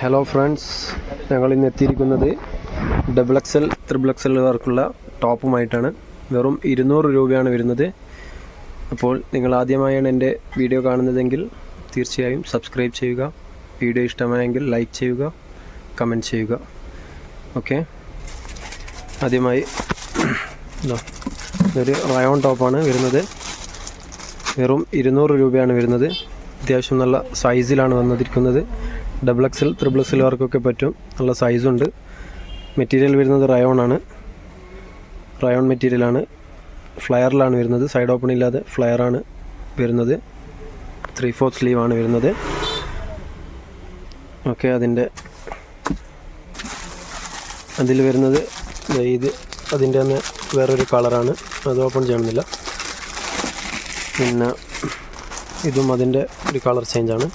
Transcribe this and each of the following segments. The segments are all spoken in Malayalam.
ഹലോ ഫ്രണ്ട്സ് ഞങ്ങൾ ഇന്ന് എത്തിയിരിക്കുന്നത് ഡബിൾ എക്സൽ ത്രിബിൾ എക്സലുകാർക്കുള്ള ടോപ്പുമായിട്ടാണ്. വെറും ഇരുന്നൂറ് രൂപയാണ് വരുന്നത്. അപ്പോൾ നിങ്ങൾ ആദ്യമായാണ് എന്റെ വീഡിയോ കാണുന്നതെങ്കിൽ തീർച്ചയായും സബ്സ്ക്രൈബ് ചെയ്യുക. വീഡിയോ ഇഷ്ടമായെങ്കിൽ ലൈക്ക് ചെയ്യുക കമന്റ് ചെയ്യുക. ഓക്കെ ആദ്യമായി ഇതാ, ഇതൊരു റയോൺ ടോപ്പാണ് വരുന്നത്. വെറും ഇരുന്നൂറ് രൂപയാണ് വരുന്നത്. അത്യാവശ്യം നല്ല സൈസിലാണ് വന്നിരിക്കുന്നത്. ഡബിൾ എക്സിൽ ത്രിബിൾ വർക്കൊക്കെ പറ്റും. നല്ല സൈസുണ്ട് മെറ്റീരിയൽ വരുന്നത് റയോൺ ആണ്. റയോൺ മെറ്റീരിയലാണ് ഫ്ലയറിലാണ് വരുന്നത്. സൈഡ് ഓപ്പൺ ഇല്ലാതെ ഫ്ലയറാണ് വരുന്നത്. ത്രീ ഫോർത്ത് ആണ് വരുന്നത്. ഓക്കെ അതിന്റെ അതിൽ വരുന്നത് ഇത് അതിന്റെ തന്നെ വേറൊരു കളറാണ് അത് ഓപ്പൺ ചെയ്യണമെന്നില്ല പിന്നെ ഇതും അതിന്റെ ഒരു കളർ ചേഞ്ചാണ്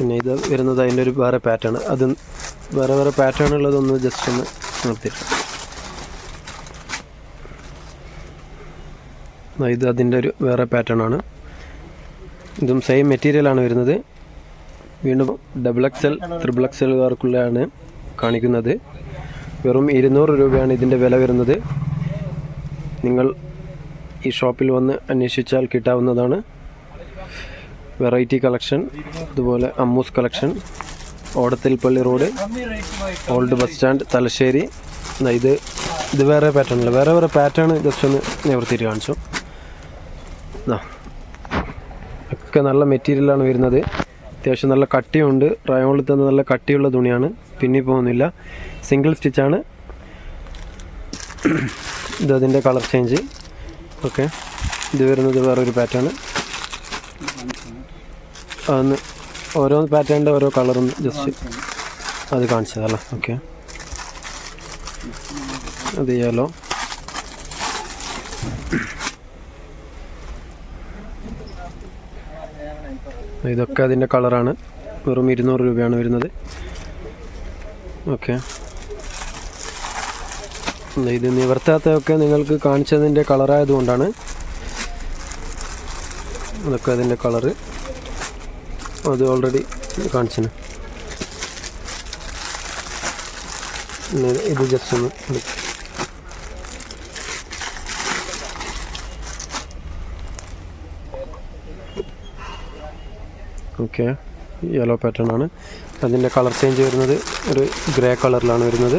പിന്നെ ഇത് വരുന്നത് അതിന്റെ ഒരു വേറെ പാറ്റേൺ അത് വേറെ വേറെ പാറ്റേൺ ഉള്ളതൊന്ന് ജസ്റ്റ് ഒന്ന് നിർത്തിയിട്ട് ഇത് അതിന്റെ ഒരു വേറെ പാറ്റേൺ ആണ്. ഇതും സെയിം മെറ്റീരിയലാണ് വരുന്നത്. വീണ്ടും ഡബിൾ എക്സൽ ത്രിബിൾ എക്സലുകാർക്കുള്ളതാണ് കാണിക്കുന്നത്. വെറും ഇരുന്നൂറ് രൂപയാണ് ഇതിന്റെ വില വരുന്നത്. നിങ്ങൾ ഈ ഷോപ്പിൽ വന്ന് അന്വേഷിച്ചാൽ കിട്ടാവുന്നതാണ്. വെറൈറ്റി കളക്ഷൻ അതുപോലെ Ammus collection Odathilpalli road old bus stand Thalassery. ഇത് ഇത് വേറെ പാറ്റേൺ അല്ല. വേറെ വേറെ പാറ്റേൺ ജസ്റ്റ് ഒന്ന് നിവർത്തിയിട്ട് കാണിച്ചു. ഒക്കെ നല്ല മെറ്റീരിയലാണ് വരുന്നത്. അത്യാവശ്യം നല്ല കട്ടിയുണ്ട്. റയോണിൽ തന്നെ നല്ല കട്ടിയുള്ള തുണിയാണ്. പിന്നി പോകുന്നില്ല സിംഗിൾ സ്റ്റിച്ചാണ് ഇത് അതിന്റെ കളർ ചേഞ്ച് ഓക്കെ ഇത് വരുന്നത് വേറൊരു പാറ്റേൺ അതൊന്ന് ഓരോ പാറ്റേണിന്റെ ഓരോ കളറും ജസ്റ്റ് അത് കാണിച്ചതല്ലേ? ഓക്കെ അത് യെല്ലോ ഇതൊക്കെ അതിന്റെ കളറാണ്. വെറും ഇരുന്നൂറ് രൂപയാണ് വരുന്നത്. ഓക്കെ ഇത് നിവർത്താത്തതൊക്കെ നിങ്ങൾക്ക് കാണിച്ചതിന്റെ കളറായതുകൊണ്ടാണ് അതൊക്കെ അതിന്റെ കളറ്. അത് ഓൾറെഡി കാണിച്ചിന്. പിന്നെ ഇത് ജസ്റ്റ് ഒന്ന്. ഓക്കെ യെല്ലോ പാറ്റേൺ ആണ്. അതിന്റെ കളർ ചേഞ്ച് വരുന്നത് ഒരു ഗ്രേ കളറിലാണ് വരുന്നത്.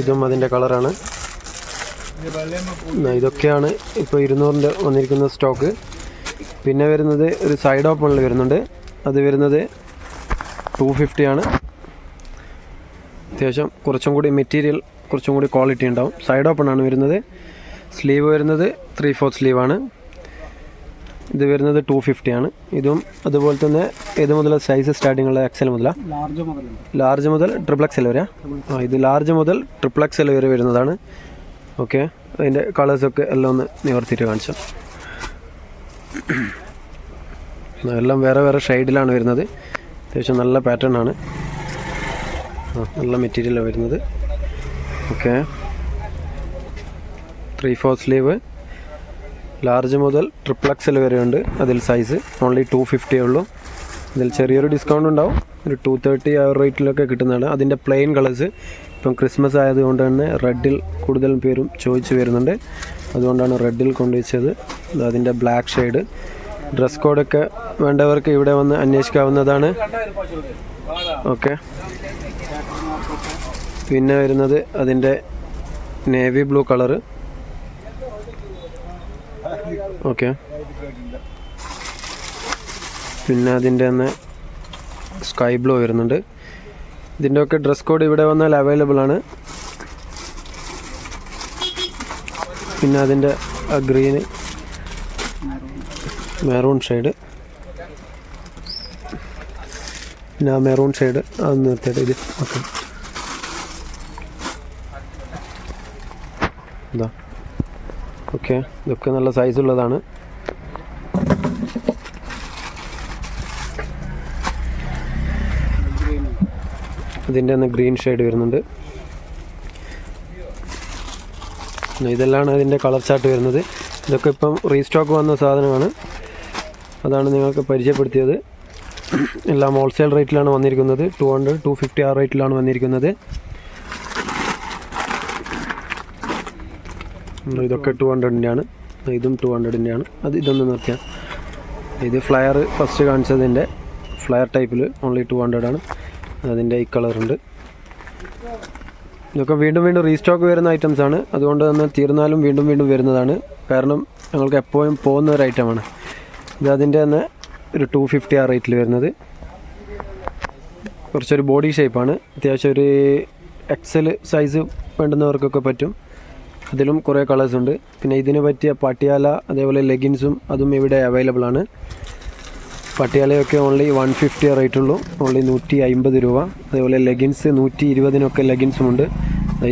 ഇതും അതിന്റെ കളറാണ്. ഇതൊക്കെയാണ് ഇപ്പോൾ ഇരുന്നൂറിന്റെ വന്നിരിക്കുന്ന സ്റ്റോക്ക് പിന്നെ വരുന്നത് ഒരു സൈഡ് ഓപ്പണിൽ വരുന്നുണ്ട്. അത് വരുന്നത് ടു ഫിഫ്റ്റിയാണ് അത്യാവശ്യം കുറച്ചും കൂടി മെറ്റീരിയൽ കുറച്ചും കൂടി ക്വാളിറ്റി ഉണ്ടാവും. സൈഡ് ഓപ്പൺ ആണ് വരുന്നത്. സ്ലീവ് വരുന്നത് ത്രീ ഫോർത്ത് സ്ലീവാണ് ഇത് വരുന്നത് ടു ഫിഫ്റ്റി ആണ്. ഇതും അതുപോലെ തന്നെ ഏത് മുതൽ സൈസ് സ്റ്റാർട്ടിംഗ് ഉള്ള എക്സൽ മുതല? ലാർജ് മുതൽ. ട്രിപ്പിൾ എക്സൽ വരെ ആ ഇത് ലാർജ് മുതൽ ട്രിപ്പിൾ എക്സൽ വരെ വരുന്നതാണ്. ഓക്കെ അതിന്റെ കളേഴ്സൊക്കെ എല്ലാം ഒന്ന് നിവർത്തിയിട്ട് കാണിച്ചു. എല്ലാം വേറെ വേറെ ഷെയ്ഡിലാണ് വരുന്നത്. അത്യാവശ്യം നല്ല പാറ്റേൺ ആണ്. നല്ല മെറ്റീരിയലാണ് വരുന്നത്. Okay three four sleeve large മുതൽ ട്രിപ്പിൾ എക്സൽ വരെ ഉണ്ട് അതിൽ സൈസ് ഓൺലി ടു ഫിഫ്റ്റിയേ ഉള്ളൂ. ഇതിൽ ചെറിയൊരു ഡിസ്കൗണ്ട് ഉണ്ടാവും. ഒരു ടു തേർട്ടി ആ റേറ്റിലൊക്കെ കിട്ടുന്നതാണ്. അതിന്റെ പ്ലെയിൻ കളേഴ്സ് ഇപ്പം ക്രിസ്മസ് ആയതുകൊണ്ട് തന്നെ റെഡിൽ കൂടുതൽ പേരും ചോദിച്ചു വരുന്നുണ്ട്. അതുകൊണ്ടാണ് റെഡിൽ കൊണ്ടുവച്ചത് അതിന്റെ ബ്ലാക്ക് ഷെയ്ഡ് ഡ്രസ് കോഡൊക്കെ വേണ്ടവർക്ക് ഇവിടെ വന്ന് അന്വേഷിക്കാവുന്നതാണ്. ഓക്കെ പിന്നെ വരുന്നത് അതിന്റെ നേവി ബ്ലൂ കളറ് ഓക്കെ. പിന്നെ അതിന്റെ തന്നെ സ്കൈ ബ്ലൂ വരുന്നുണ്ട്. ഇതിന്റെ ഒക്കെ ഡ്രസ് കോഡ് ഇവിടെ വന്നാൽ അവൈലബിൾ ആണ്. പിന്നെ അതിന്റെ ഗ്രീന് മെറൂൺ ഷെയ്ഡ് പിന്നെ ആ മെറൂൺ ഷെയ്ഡ് അത് നിർത്തിയിട്ട് ഇത് ഓക്കെ. ഇതാ. ഓക്കെ ഇതൊക്കെ നല്ല സൈസുള്ളതാണ് ഇതിന്റെ ഒന്ന് ഗ്രീൻ ഷെയ്ഡ് വരുന്നുണ്ട്. ഇതെല്ലാം അതിന്റെ കളർ ചാർട്ട് വരുന്നത്. ഇതൊക്കെ ഇപ്പം റീസ്റ്റോക്ക് വന്ന സാധനമാണ്. അതാണ് നിങ്ങൾക്ക് പരിചയപ്പെടുത്തിയത്. എല്ലാം ഹോൾസെയിൽ റേറ്റിലാണ് വന്നിരിക്കുന്നത്. ടു ഹൺഡ്രഡ് ടു ഫിഫ്റ്റി ആ റേറ്റിലാണ് വന്നിരിക്കുന്നത്. ഇതൊക്കെ ടു ഹൺഡ്രഡിന്റെയാണ് ഇതും ടു ഹൺഡ്രഡിന്റെയാണ് അത് ഇതൊന്ന് നിർത്തിയാൽ ഇത് ഫ്ലയർ ഫസ്റ്റ് കാണിച്ചതിന്റെ ഫ്ലയർ ടൈപ്പിൽ ഓൺലി ടു ഹൺഡ്രഡാണ് ആണ്. അതിന്റെ ഈ കളറുണ്ട് ഇതൊക്കെ വീണ്ടും വീണ്ടും റീസ്റ്റോക്ക് വരുന്ന ഐറ്റംസ് ആണ്. അതുകൊണ്ട് തന്നെ തീർന്നാലും വീണ്ടും വീണ്ടും വരുന്നതാണ്. കാരണം ഞങ്ങൾക്ക് എപ്പോഴും പോകുന്ന ഒരു ഐറ്റമാണ് ഇത് അതിന്റെ തന്നെ ഒരു ടു ഫിഫ്റ്റി ആ റേറ്റിൽ വരുന്നത്. കുറച്ചൊരു ബോഡി ഷേപ്പാണ് അത്യാവശ്യം ഒരു എക്സൽ സൈസ് വേണ്ടുന്നവർക്കൊക്കെ പറ്റും. അതിലും കുറേ കളേഴ്സ് ഉണ്ട്. പിന്നെ ഇതിന് പറ്റിയ പട്ടിയാല അതേപോലെ ലെഗിൻസും അതും ഇവിടെ അവൈലബിൾ ആണ്. പട്ടിയാലയൊക്കെ ഓൺലി വൺ ഫിഫ്റ്റി റേറ്റ് ഉള്ളൂ. ഓൺലി നൂറ്റി അമ്പത് രൂപ. അതേപോലെ ലെഗിൻസ് നൂറ്റി ഇരുപതിനൊക്കെ ലെഗിൻസും ഉണ്ട്.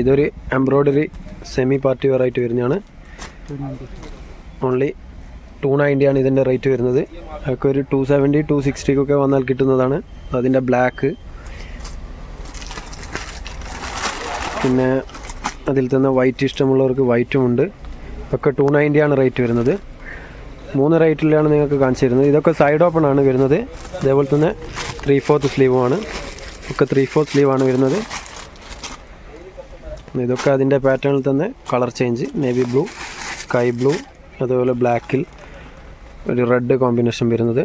ഇതൊരു എംബ്രോയ്ഡറി സെമി പാർട്ടി വെയർ ആയിട്ട് വരുന്നതാണ്. ഓൺലി ടു നയന്റിയാണ് ഇതിന്റെ റേറ്റ് വരുന്നത്. അതൊക്കെ ഒരു ടു സെവന്റി ടു സിക്സ്റ്റിക്കൊക്കെ വന്നാൽ കിട്ടുന്നതാണ്. അതിന്റെ ബ്ലാക്ക് പിന്നെ അതിൽ തന്നെ വൈറ്റ് ഇഷ്ടമുള്ളവർക്ക് വൈറ്റും ഉണ്ട്. ഒക്കെ ടു നയന്റിയാണ് റേറ്റ് വരുന്നത്. മൂന്ന് റേറ്റിലാണ് നിങ്ങൾക്ക് കാണിച്ചു തരുന്നത്. ഇതൊക്കെ സൈഡ് ഓപ്പൺ ആണ് വരുന്നത്. അതേപോലെ തന്നെ ത്രീ ഫോർത്ത് സ്ലീവുമാണ് ഒക്കെ ത്രീ ഫോർത്ത് സ്ലീവാണ് വരുന്നത്. ഇതൊക്കെ അതിന്റെ പാറ്റേണിൽ തന്നെ colour change navy blue sky blue അതുപോലെ ബ്ലാക്കിൽ ഒരു റെഡ് കോമ്പിനേഷൻ വരുന്നത്.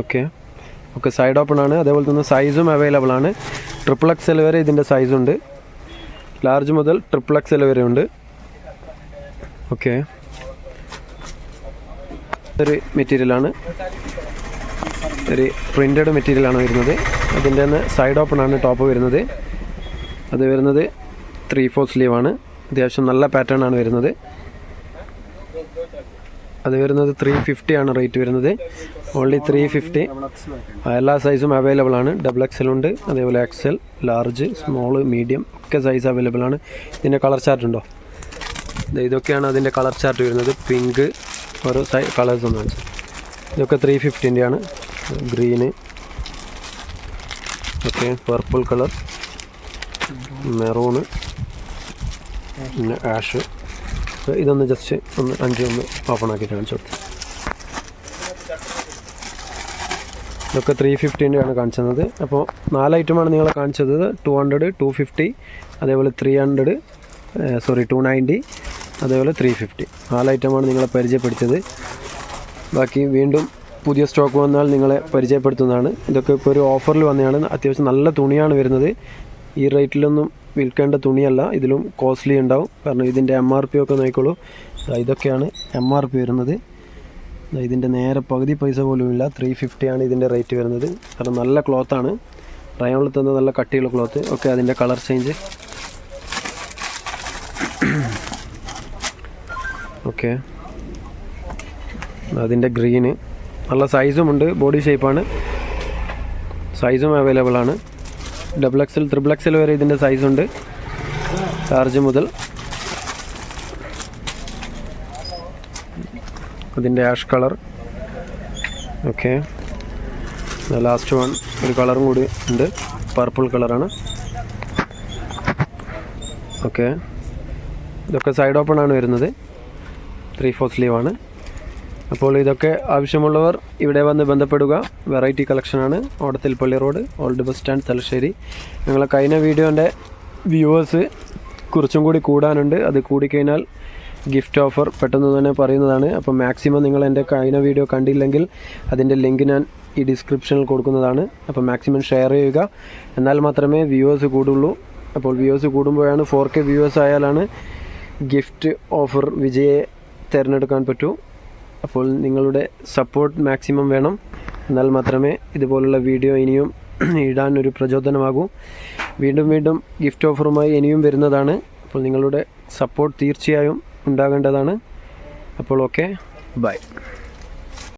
ഓക്കെ ഓക്കെ സൈഡ് ഓപ്പൺ ആണ്. അതേപോലെ തന്നെ സൈസും അവൈലബിൾ ആണ്. ട്രിപ്പിൾ എക്സ് എൽ വരെ ഇതിന്റെ സൈസുണ്ട് ലാർജ് മുതൽ ട്രിപ്പിൾ എക്സ് വരെ ഉണ്ട്. ഓക്കെ ഒരു മെറ്റീരിയലാണ് ഒരു പ്രിന്റഡ് മെറ്റീരിയലാണ് വരുന്നത്. അതിന്റെ തന്നെ സൈഡ് ആണ് ടോപ്പ് വരുന്നത്. അത് വരുന്നത് ത്രീ ഫോർ സ്ലീവാണ് അത്യാവശ്യം നല്ല പാറ്റേൺ ആണ് വരുന്നത്. അത് വരുന്നത് ത്രീ ഫിഫ്റ്റി ആണ് റേറ്റ് വരുന്നത്. ഓൺലി ത്രീ ഫിഫ്റ്റി എല്ലാ സൈസും അവൈലബിൾ ആണ്. ഡബിൾ എക്സൽ ഉണ്ട്. അതേപോലെ എക്സൽ ലാർജ് സ്മോൾ മീഡിയം ഒക്കെ സൈസ് അവൈലബിൾ ആണ്. ഇതിന്റെ കളർ ചാർട്ട് ഉണ്ടോ? ഇതൊക്കെയാണ് അതിന്റെ കളർ ചാർട്ട് വരുന്നത്. പിങ്ക് ഓരോ സൈ കളേഴ്സ് ഒന്ന് കാണിച്ചു. ഇതൊക്കെ three ഫിഫ്റ്റീന്റെയാണ് green okay purple colour maroon പിന്നെ ആഷ് ഇതൊന്ന് ജസ്റ്റ് ഒന്ന് അഞ്ച് ഒന്ന് ഓപ്പൺ ആക്കിയിട്ട് കാണിച്ചു കൊടുത്തു ഇതൊക്കെ ത്രീ ഫിഫ്റ്റീന്റെയാണ് കാണിച്ചത്. അപ്പോൾ നാല് ഐറ്റമാണ് നിങ്ങളെ കാണിച്ചത്. ടു ഹൺഡ്രഡ് ടു ഫിഫ്റ്റി അതേപോലെ three hundred sorry two ninety അതേപോലെ ത്രീ ഫിഫ്റ്റി നാല് ഐറ്റമാണ് നിങ്ങളെ പരിചയപ്പെടുത്തിയത്. ബാക്കി വീണ്ടും പുതിയ സ്റ്റോക്ക് വന്നാൽ നിങ്ങളെ പരിചയപ്പെടുത്തുന്നതാണ്. ഇതൊക്കെ ഇപ്പോൾ ഒരു ഓഫറിൽ വന്നതാണ്. അത്യാവശ്യം നല്ല തുണിയാണ് വരുന്നത്. ഈ റേറ്റിലൊന്നും വിൽക്കേണ്ട തുണിയല്ല. ഇതിലും കോസ്റ്റ്ലി ഉണ്ടാവും. കാരണം ഇതിന്റെ എം ആർ പി ഒക്കെ നോക്കിക്കോളൂ. ഇതൊക്കെയാണ് എം ആർ പി വരുന്നത്. ഇതിന്റെ നേരെ പകുതി പൈസ പോലും ഇല്ല. ത്രീ ഫിഫ്റ്റിയാണ് ഇതിന്റെ റേറ്റ് വരുന്നത്. കാരണം നല്ല ക്ലോത്താണ് റയോണിൽ തന്നെ നല്ല കട്ടിയുള്ള ക്ലോത്ത് ഓക്കെ അതിന്റെ കളർ ചേഞ്ച് ഓക്കെ അതിന്റെ ഗ്രീന് നല്ല സൈസും ഉണ്ട്. ബോഡി ഷേപ്പാണ് സൈസും അവൈലബിൾ ആണ്. ഡബിൾ എക്സൽ ത്രിബിൾ എക്സൽ വരെ ഇതിന്റെ സൈസുണ്ട് ചാർജ് മുതൽ. അതിന്റെ ash colour okay last one ഒരു കളറും കൂടി ഉണ്ട്. പർപ്പിൾ കളറാണ് ഓക്കെ ഇതൊക്കെ സൈഡ് ഓപ്പൺ ആണ് വരുന്നത്. ത്രീ ഫോർ ആണ്. അപ്പോൾ ഇതൊക്കെ ആവശ്യമുള്ളവർ ഇവിടെ വന്ന് ബന്ധപ്പെടുക. വെറൈറ്റി കളക്ഷനാണ് Odathil Palli road old bus stand Thalassery. ഞങ്ങളെ കഴിഞ്ഞ വീഡിയോന്റെ വ്യൂവേഴ്സ് കുറച്ചും കൂടി കൂടാനുണ്ട്. അത് കൂടിക്കഴിഞ്ഞാൽ ഗിഫ്റ്റ് ഓഫർ പെട്ടെന്ന് തന്നെ പറയുന്നതാണ്. അപ്പോൾ മാക്സിമം നിങ്ങൾ എന്റെ കഴിഞ്ഞ വീഡിയോ കണ്ടില്ലെങ്കിൽ അതിന്റെ ലിങ്ക് ഞാൻ ഈ ഡിസ്ക്രിപ്ഷനിൽ കൊടുക്കുന്നതാണ്. അപ്പോൾ മാക്സിമം ഷെയർ ചെയ്യുക. എന്നാൽ മാത്രമേ വ്യൂവേഴ്സ് കൂടുള്ളൂ. അപ്പോൾ വ്യൂവേഴ്സ് കൂടുമ്പോഴാണ് ഫോർ കെ വ്യൂവേഴ്സ് ആയാലാണ് ഗിഫ്റ്റ് ഓഫർ വിജയെ തിരഞ്ഞെടുക്കാൻ പറ്റൂ. അപ്പോൾ നിങ്ങളുടെ സപ്പോർട്ട് മാക്സിമം വേണം. എന്നാൽ മാത്രമേ ഇതുപോലുള്ള വീഡിയോ ഇനിയും ഇടാൻ ഒരു പ്രചോദനമാകൂ. വീണ്ടും വീണ്ടും ഗിഫ്റ്റ് ഓഫറുമായി ഇനിയും വരുന്നതാണ്. അപ്പോൾ നിങ്ങളുടെ സപ്പോർട്ട് തീർച്ചയായും ഉണ്ടാകേണ്ടതാണ്. അപ്പോൾ ഓക്കെ. ബൈ.